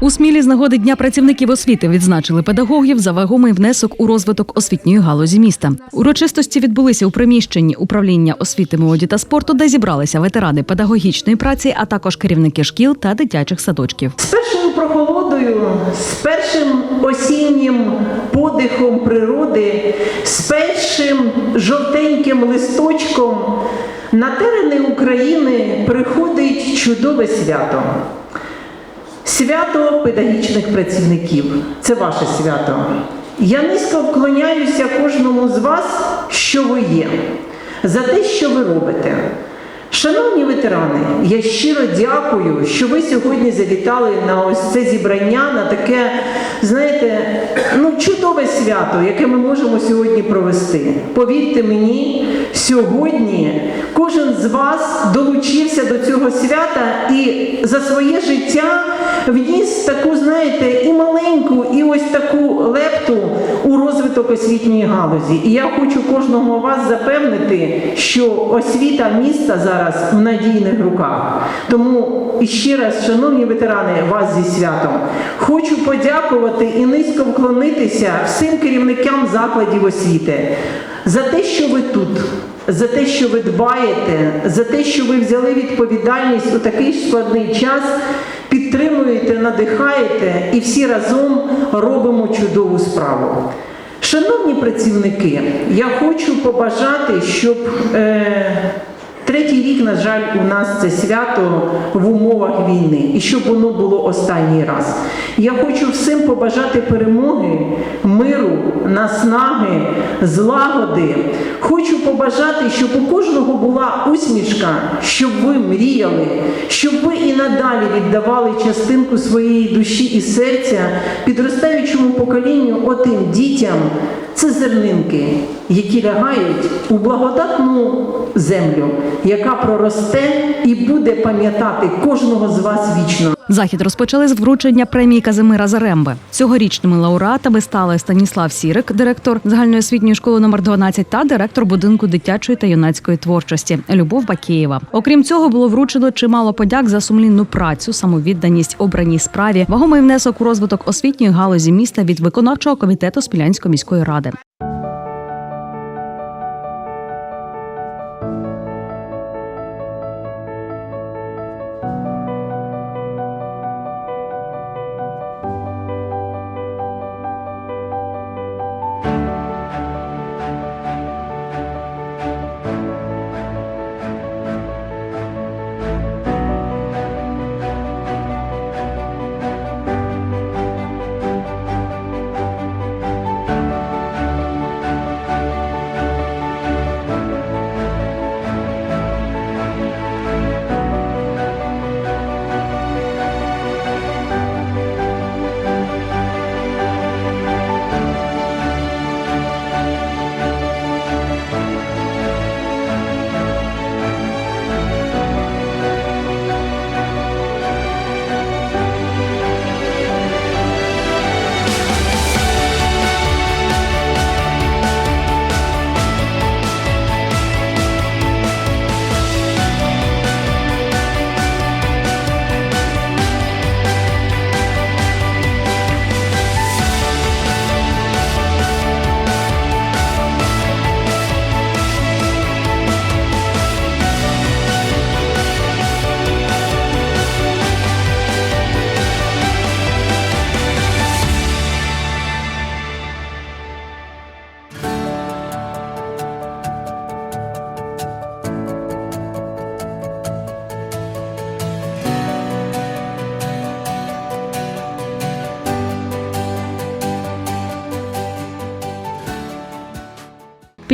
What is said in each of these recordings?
У Смілі з нагоди Дня працівників освіти відзначили педагогів за вагомий внесок у розвиток освітньої галузі міста. Урочистості відбулися у приміщенні управління освіти, молоді та спорту, де зібралися ветерани педагогічної праці, а також керівники шкіл та дитячих садочків. З першою прохолодою, з першим осіннім подихом природи, з першим жовтеньким листочком на терени України приходить чудове свято. Свято педагогічних працівників. Це ваше свято. Я низько вклоняюся кожному з вас, що ви є, за те, що ви робите. Шановні ветерани, я щиро дякую, що ви сьогодні завітали на ось це зібрання, на таке, знаєте, ну чудове свято, яке ми можемо сьогодні провести. Повірте мені, сьогодні з вас долучився до цього свята і за своє життя вніс таку, знаєте, і маленьку, і ось таку лепту у розвиток освітньої галузі. І я хочу кожного вас запевнити, що освіта міста зараз в надійних руках. Тому іще раз, шановні ветерани, вас зі святом. Хочу подякувати і низько вклонитися всім керівникам закладів освіти за те, що ви тут. За те, що ви дбаєте, за те, що ви взяли відповідальність у такий складний час, підтримуєте, надихаєте і всі разом робимо чудову справу. Шановні працівники, я хочу побажати, щоб е, третій рік, на жаль, у нас це свято в умовах війни, і щоб воно було останній раз. Я хочу всім побажати перемоги, миру, наснаги, злагоди. Хочу побажати, щоб у кожного була усмішка, щоб ви мріяли, щоб ви і надалі віддавали частинку своєї душі і серця підростаючому поколінню, отим дітям. Це зернинки, які лягають у благодатну землю, яка проросте і буде пам'ятати кожного з вас вічно. Захід розпочали з вручення премії Казимира Заремби. Цьогорічними лауреатами стали Станіслав Сірик, директор загальноосвітньої школи номер 12 та директор будинку дитячої та юнацької творчості Любов Бакієва. Окрім цього, було вручено чимало подяк за сумлінну працю, самовідданість обраній справі, вагомий внесок у розвиток освітньої галузі міста від виконавчого комітету Спілянської міської ради.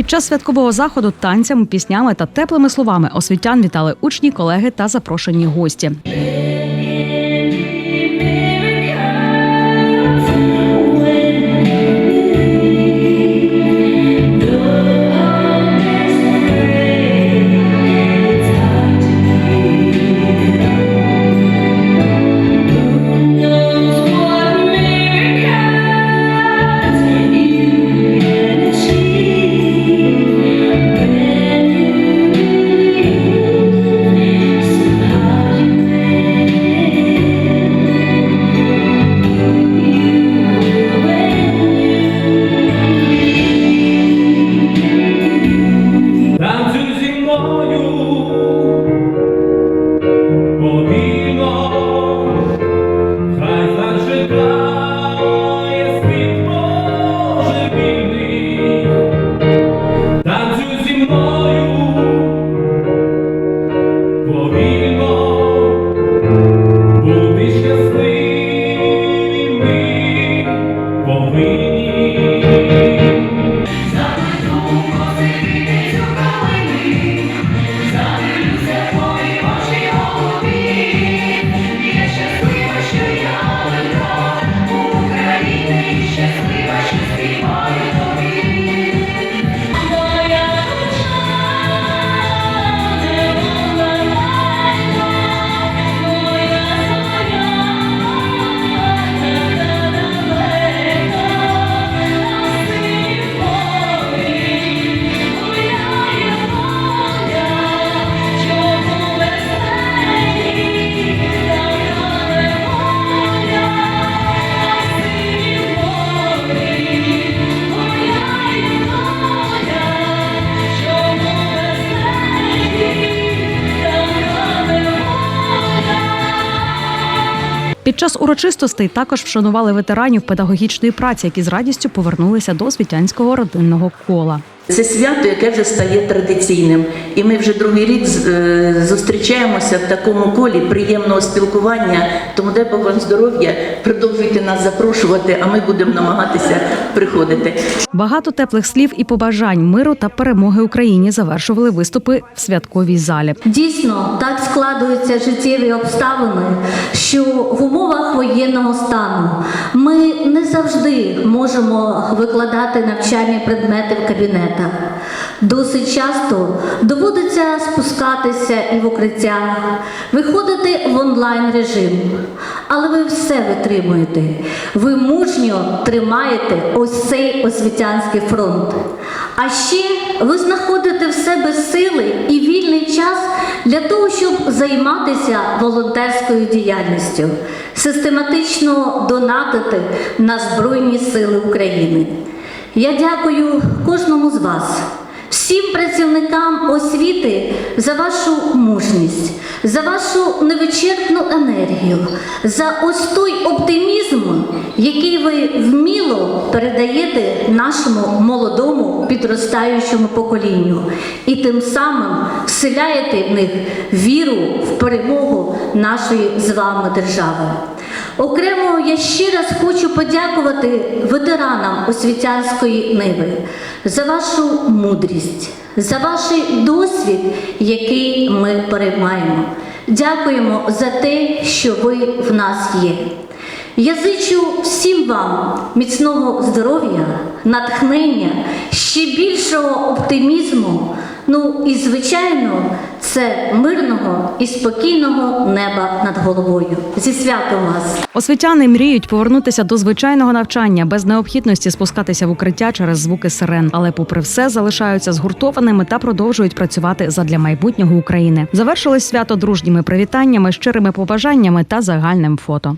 Під час святкового заходу танцями, піснями та теплими словами освітян вітали учні, колеги та запрошені гості. Час урочистостей також вшанували ветеранів педагогічної праці, які з радістю повернулися до світянського родинного кола. Це свято, яке вже стає традиційним, і ми вже другий рік е, зустрічаємося в такому колі приємного спілкування. Тому дай Бог вам здоров'я, продовжуйте нас запрошувати, а ми будемо намагатися приходити. Багато теплих слів і побажань миру та перемоги Україні завершували виступи в святковій залі. Дійсно, так складуються життєві обставини, що в умовах воєнного стану ми не завжди можемо викладати навчальні предмети в кабінетах. Досить часто доводиться спускатися і в укриття, виходити в онлайн режим. Але ви все витримуєте. Ви мужньо тримаєте ось цей освітянський фронт. А ще ви знаходите в себе сили і вільний час для того, щоб займатися волонтерською діяльністю, систематично донатити на Збройні Сили України. Я дякую кожному з вас, всім працівникам освіти за вашу мужність, за вашу невичерпну енергію, за ось той оптимізм, який ви вміло передаєте нашому молодому підростаючому поколінню, і тим самим вселяєте в них віру в перемогу нашої з вами держави. Окремо я ще раз хочу подякувати ветеранам освітянської ниви за вашу мудрість, за ваш досвід, який ми переймаємо. Дякуємо за те, що ви в нас є. Я зичу всім вам міцного здоров'я, натхнення, ще більшого оптимізму. Ну і звичайно, це мирного і спокійного неба над головою. Зі святом вас! Освітяни мріють повернутися до звичайного навчання без необхідності спускатися в укриття через звуки сирен, але попри все залишаються згуртованими та продовжують працювати задля майбутнього України. Завершилось свято дружніми привітаннями, щирими побажаннями та загальним фото.